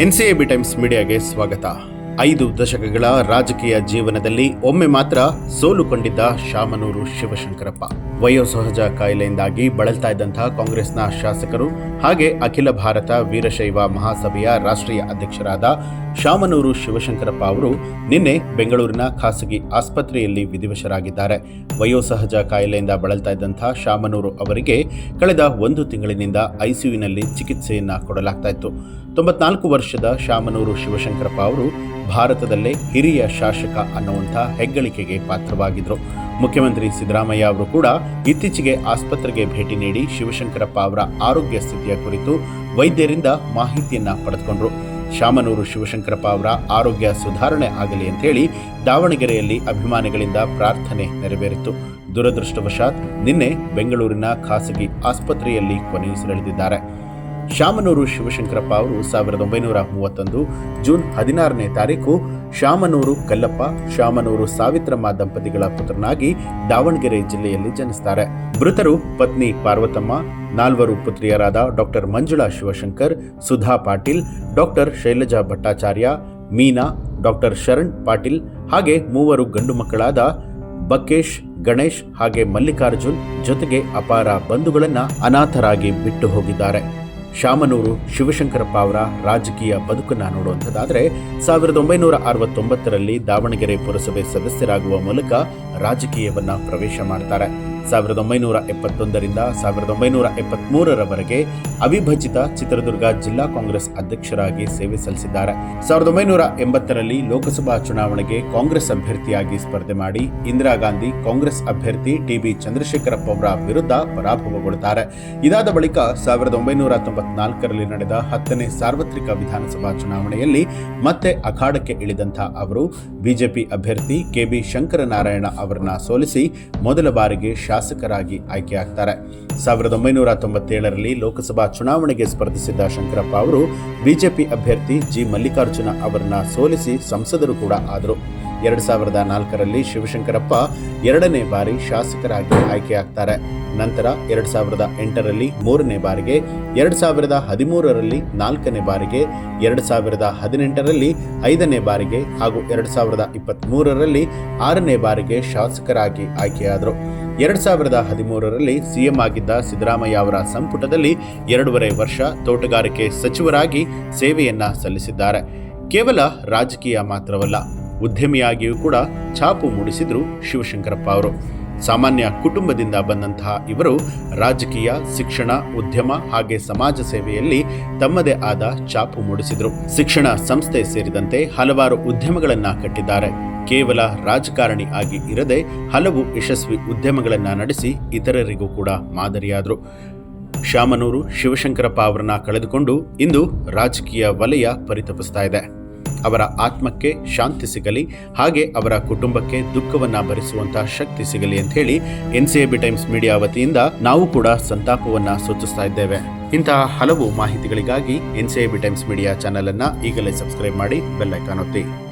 ಎನ್ಸಿಎಬಿ times ಮೀಡಿಯಾಗೆ ಸ್ವಾಗತ. ಐದು ದಶಕಗಳ ರಾಜಕೀಯ ಜೀವನದಲ್ಲಿ ಒಮ್ಮೆ ಮಾತ್ರ ಸೋಲು ಕಂಡಿದ್ದ ಶಾಮನೂರು ಶಿವಶಂಕರಪ್ಪ. ವಯೋಸಹಜ ಕಾಯಿಲೆಯಿಂದಾಗಿ ಬಳಲ್ತಾ ಇದ್ದಂತಹ ಕಾಂಗ್ರೆಸ್ನ ಶಾಸಕರು ಹಾಗೆ ಅಖಿಲ ಭಾರತ ವೀರಶೈವ ಮಹಾಸಭೆಯ ರಾಷ್ಟ್ರೀಯ ಅಧ್ಯಕ್ಷರಾದ ಶಾಮನೂರು ಶಿವಶಂಕರಪ್ಪ ಅವರು ನಿನ್ನೆ ಬೆಂಗಳೂರಿನ ಖಾಸಗಿ ಆಸ್ಪತ್ರೆಯಲ್ಲಿ ವಿಧಿವಶರಾಗಿದ್ದಾರೆ. ವಯೋಸಹಜ ಕಾಯಿಲೆಯಿಂದ ಬಳಲ್ತಾ ಇದ್ದಂತಹ ಶಾಮನೂರು ಅವರಿಗೆ ಕಳೆದ ಒಂದು ತಿಂಗಳಿನಿಂದ ಐಸಿಯುನಲ್ಲಿ ಚಿಕಿತ್ಸೆಯನ್ನ ಕೊಡಲಾಗ್ತಾ ಇತ್ತು. ತೊಂಬತ್ನಾಲ್ಕು ವರ್ಷದ ಶಾಮನೂರು ಶಿವಶಂಕರಪ್ಪ ಅವರು ಭಾರತದಲ್ಲೇ ಹಿರಿಯ ಶಾಸಕ ಅನ್ನುವಂಥ ಹೆಗ್ಗಳಿಕೆಗೆ ಪಾತ್ರವಾಗಿದ್ರು ಮುಖ್ಯಮಂತ್ರಿ ಸಿದ್ದರಾಮಯ್ಯ ಅವರು ಕೂಡ ಇತ್ತೀಚೆಗೆ ಆಸ್ಪತ್ರೆಗೆ ಭೇಟಿ ನೀಡಿ ಶಿವಶಂಕರಪ್ಪ ಅವರ ಆರೋಗ್ಯ ಸ್ಥಿತಿಯ ಕುರಿತು ವೈದ್ಯರಿಂದ ಮಾಹಿತಿಯನ್ನ ಪಡೆದುಕೊಂಡರು. ಶಾಮನೂರು ಶಿವಶಂಕರಪ್ಪ ಅವರ ಆರೋಗ್ಯ ಸುಧಾರಣೆ ಆಗಲಿ ಅಂತೇಳಿ ದಾವಣಗೆರೆಯಲ್ಲಿ ಅಭಿಮಾನಿಗಳಿಂದ ಪ್ರಾರ್ಥನೆ ನೆರವೇರಿತು. ದುರದೃಷ್ಟವಶಾತ್ ನಿನ್ನೆ ಬೆಂಗಳೂರಿನ ಖಾಸಗಿ ಆಸ್ಪತ್ರೆಯಲ್ಲಿ ಕೊನೆಯುಸಿರೆಳೆದಿದ್ದಾರೆ ಶಾಮನೂರು ಶಿವಶಂಕರಪ್ಪ ಅವರು ಸಾವಿರದ ಒಂಬೈನೂರ ಮೂವತ್ತೊಂದು ಜೂನ್ ಹದಿನಾರನೇ ತಾರೀಕು ಶಾಮನೂರು ಕಲ್ಲಪ್ಪ, ಶಾಮನೂರು ಸಾವಿತ್ರಮ್ಮ ದಂಪತಿಗಳ ಪುತ್ರನಾಗಿ ದಾವಣಗೆರೆ ಜಿಲ್ಲೆಯಲ್ಲಿ ಜನಿಸ್ತಾರೆ. ಮೃತರು ಪತ್ನಿ ಪಾರ್ವತಮ್ಮ, ನಾಲ್ವರು ಪುತ್ರಿಯರಾದ doctor Manjula Shivashankar, Sudha Patil, doctor Shailaja Bhattacharya, Meena, doctor Sharan Patil, ಹಾಗೆ ಮೂವರು ಗಂಡು ಮಕ್ಕಳಾದ ಬಕೇಶ್, ಗಣೇಶ್ ಹಾಗೆ ಮಲ್ಲಿಕಾರ್ಜುನ್ ಜೊತೆಗೆ ಅಪಾರ ಬಂಧುಗಳನ್ನ ಅನಾಥರಾಗಿ ಬಿಟ್ಟು ಹೋಗಿದ್ದಾರೆ. ಶಾಮನೂರು ಶಿವಶಂಕರಪ್ಪ ಅವರ ರಾಜಕೀಯ ಬದುಕನ್ನ ನೋಡುವಂಥದ್ದಾದರೆ ಸಾವಿರದ ಒಂಬೈನೂರ ಅರವತ್ತೊಂಬತ್ತರಲ್ಲಿ ದಾವಣಗೆರೆ ಪುರಸಭೆ ಸದಸ್ಯರಾಗುವ ಮೂಲಕ ರಾಜಕೀಯವನ್ನ ಪ್ರವೇಶ ಮಾಡ್ತಾರೆ. ಸಾವಿರದ ಒಂಬೈನೂರ ಎಪ್ಪತ್ತೊಂದರಿಂದ ಸಾವಿರದ ಒಂಬೈನೂರ ಎಪ್ಪತ್ಮೂರರವರೆಗೆ ಅವಿಭಜಿತ ಚಿತ್ರದುರ್ಗ ಜಿಲ್ಲಾ ಕಾಂಗ್ರೆಸ್ ಅಧ್ಯಕ್ಷರಾಗಿ ಸೇವೆ ಸಲ್ಲಿಸಿದ್ದಾರೆ. ಸಾವಿರದ ಒಂಬೈನೂರ ಎಂಬತ್ತರಲ್ಲಿ ಲೋಕಸಭಾ ಚುನಾವಣೆಗೆ ಕಾಂಗ್ರೆಸ್ ಅಭ್ಯರ್ಥಿಯಾಗಿ ಸ್ಪರ್ಧೆ ಮಾಡಿ ಇಂದಿರಾ ಗಾಂಧಿ ಕಾಂಗ್ರೆಸ್ ಅಭ್ಯರ್ಥಿ ಟಿಬಿ ಚಂದ್ರಶೇಖರಪ್ಪ ಅವರ ವಿರುದ್ಧ ಪರಾಭವಗೊಳ್ಳುತ್ತಾರೆ. ಇದಾದ ಬಳಿಕ ಸಾವಿರದ ಒಂಬೈನೂರ ತೊಂಬತ್ನಾಲ್ಕರಲ್ಲಿ ನಡೆದ ಹತ್ತನೇ ಸಾರ್ವತ್ರಿಕ ವಿಧಾನಸಭಾ ಚುನಾವಣೆಯಲ್ಲಿ ಮತ್ತೆ ಅಖಾಡಕ್ಕೆ ಇಳಿದಂತಹ ಅವರು ಬಿಜೆಪಿ ಅಭ್ಯರ್ಥಿ ಕೆಬಿ ಶಂಕರನಾರಾಯಣ ಅವರನ್ನ ಸೋಲಿಸಿ ಮೊದಲ ಬಾರಿಗೆ ಶಾಸಕರಾಗಿ ಆಯ್ಕೆಯಾಗ್ತಾರೆ. ಸಾವಿರದ ಒಂಬೈನೂರ ತೊಂಬತ್ತೇಳರಲ್ಲಿ ಲೋಕಸಭಾ ಚುನಾವಣೆಗೆ ಸ್ಪರ್ಧಿಸಿದ್ದ ಶಂಕರಪ್ಪ ಅವರು ಬಿಜೆಪಿ ಅಭ್ಯರ್ಥಿ ಜಿ ಮಲ್ಲಿಕಾರ್ಜುನ ಅವರನ್ನ ಸೋಲಿಸಿ ಸಂಸದರು ಕೂಡ ಆದರು. ಎರಡ್ ಸಾವಿರದ ನಾಲ್ಕರಲ್ಲಿ ಶಿವಶಂಕರಪ್ಪ ಎರಡನೇ ಬಾರಿ ಶಾಸಕರಾಗಿ ಆಯ್ಕೆಯಾಗ್ತಾರೆ. ನಂತರ ಎರಡ್ ಸಾವಿರದ ಎಂಟರಲ್ಲಿ ಮೂರನೇ ಬಾರಿಗೆ, ಎರಡ್ ಸಾವಿರದ ಹದಿಮೂರರಲ್ಲಿ ನಾಲ್ಕನೇ ಬಾರಿಗೆ, ಎರಡ್ ಸಾವಿರದ ಹದಿನೆಂಟರಲ್ಲಿ ಐದನೇ ಬಾರಿಗೆ ಹಾಗೂ ಎರಡ್ ಸಾವಿರದ ಇಪ್ಪತ್ತ್ಮೂರರಲ್ಲಿ ಆರನೇ ಬಾರಿಗೆ ಶಾಸಕರಾಗಿ ಆಯ್ಕೆಯಾದರು. ಎರಡು ಸಾವಿರದ ಹದಿಮೂರರಲ್ಲಿ ಸಿಎಂ ಆಗಿದ್ದ ಸಿದ್ದರಾಮಯ್ಯ ಅವರ ಸಂಪುಟದಲ್ಲಿ ಎರಡೂವರೆ ವರ್ಷ ತೋಟಗಾರಿಕೆ ಸಚಿವರಾಗಿ ಸೇವೆಯನ್ನ ಸಲ್ಲಿಸಿದ್ದಾರೆ. ಕೇವಲ ರಾಜಕೀಯ ಮಾತ್ರವಲ್ಲ, ಉದ್ಯಮಿಯಾಗಿಯೂ ಕೂಡ ಛಾಪು ಮೂಡಿಸಿದ್ರು ಶಿವಶಂಕರಪ್ಪ ಅವರು. ಸಾಮಾನ್ಯ ಕುಟುಂಬದಿಂದ ಬಂದಂತಹ ಇವರು ರಾಜಕೀಯ, ಶಿಕ್ಷಣ, ಉದ್ಯಮ ಹಾಗೆ ಸಮಾಜ ಸೇವೆಯಲ್ಲಿ ತಮ್ಮದೇ ಆದ ಛಾಪು ಮೂಡಿಸಿದರು. ಶಿಕ್ಷಣ ಸಂಸ್ಥೆ ಸೇರಿದಂತೆ ಹಲವಾರು ಉದ್ಯಮಗಳನ್ನ ಕಟ್ಟಿದ್ದಾರೆ. ಕೇವಲ ರಾಜಕಾರಣಿ ಆಗಿ ಇರದೆ ಹಲವು ಯಶಸ್ವಿ ಉದ್ಯಮಗಳನ್ನ ನಡೆಸಿ ಇತರರಿಗೂ ಕೂಡ ಮಾದರಿಯಾದರು. ಶಾಮನೂರು ಶಿವಶಂಕರಪ್ಪ ಅವರನ್ನ ಕಳೆದುಕೊಂಡು ಇಂದು ರಾಜಕೀಯ ವಲಯ ಪರಿತಪಿಸ್ತಾ ಇದೆ. ಅವರ ಆತ್ಮಕ್ಕೆ ಶಾಂತಿ ಸಿಗಲಿ, ಹಾಗೆ ಅವರ ಕುಟುಂಬಕ್ಕೆ ದುಃಖವನ್ನ ಭರಿಸುವಂತಹ ಶಕ್ತಿ ಸಿಗಲಿ ಅಂತ ಹೇಳಿ ಎನ್ ಟೈಮ್ಸ್ ಮೀಡಿಯಾ ವತಿಯಿಂದ ನಾವು ಕೂಡ ಸಂತಾಪವನ್ನ ಸೂಚಿಸ್ತಾ ಇದ್ದೇವೆ. ಇಂತಹ ಹಲವು ಮಾಹಿತಿಗಳಿಗಾಗಿ ಎನ್ ಟೈಮ್ಸ್ ಮೀಡಿಯಾ ಚಾನೆಲ್ ಅನ್ನ ಈಗಲೇ ಸಬ್ಸ್ಕ್ರೈಬ್ ಮಾಡಿ ಬೆಲ್ಲೈಕಾನ್ ಒತ್ತಿ.